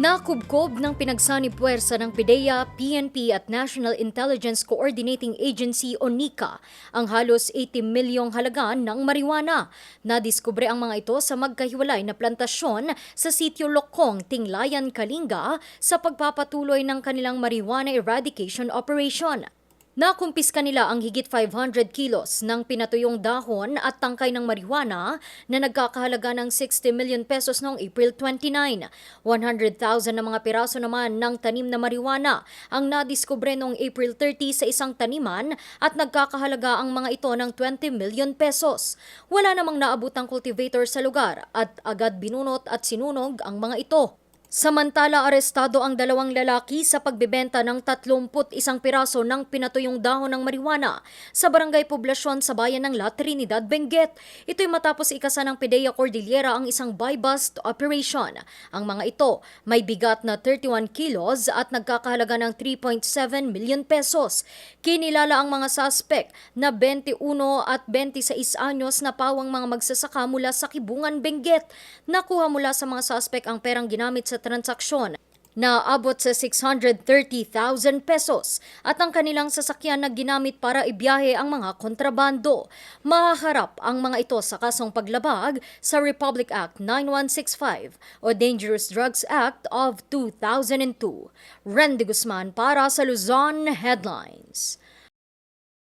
Nakubkob ng pinagsani puwersa ng PIDEA, PNP at National Intelligence Coordinating Agency o NICA ang halos 80 milyong halaga ng marijuana. Nadiskubre ang mga ito sa magkahiwalay na plantasyon sa sitio Lokong, Tinglayan, Kalinga sa pagpapatuloy ng kanilang marijuana eradication operation. Nakumpiska nila ang higit 500 kilos ng pinatuyong dahon at tangkay ng marijuana na nagkakahalaga ng 60 million pesos noong April 29. 100,000 na mga piraso naman ng tanim na marijuana ang nadiskubre noong April 30 sa isang taniman at nagkakahalaga ang mga ito ng 20 million pesos. Wala namang naabutang cultivator sa lugar at agad binunot at sinunog ang mga ito. Samantala, arestado ang dalawang lalaki sa pagbebenta ng 31 piraso ng pinatuyong dahon ng marijuana sa barangay poblasyon sa bayan ng La Trinidad, Benguet. Ito'y matapos ikasa ng PIDEA Cordillera ang isang buy-bust operation. Ang mga ito may bigat na 31 kilos at nagkakahalaga ng 3.7 million pesos. Kinilala ang mga suspect na 21 at 26 anyos na pawang mga magsasaka mula sa Kibungan, Benguet. Nakuha mula sa mga suspect ang perang ginamit sa transaksyon na abot sa 630,000 pesos at ang kanilang sasakyan na ginamit para ibiyahe ang mga kontrabando. Mahaharap ang mga ito sa kasong paglabag sa Republic Act 9165 o Dangerous Drugs Act of 2002. Randy Guzman para sa Luzon Headlines.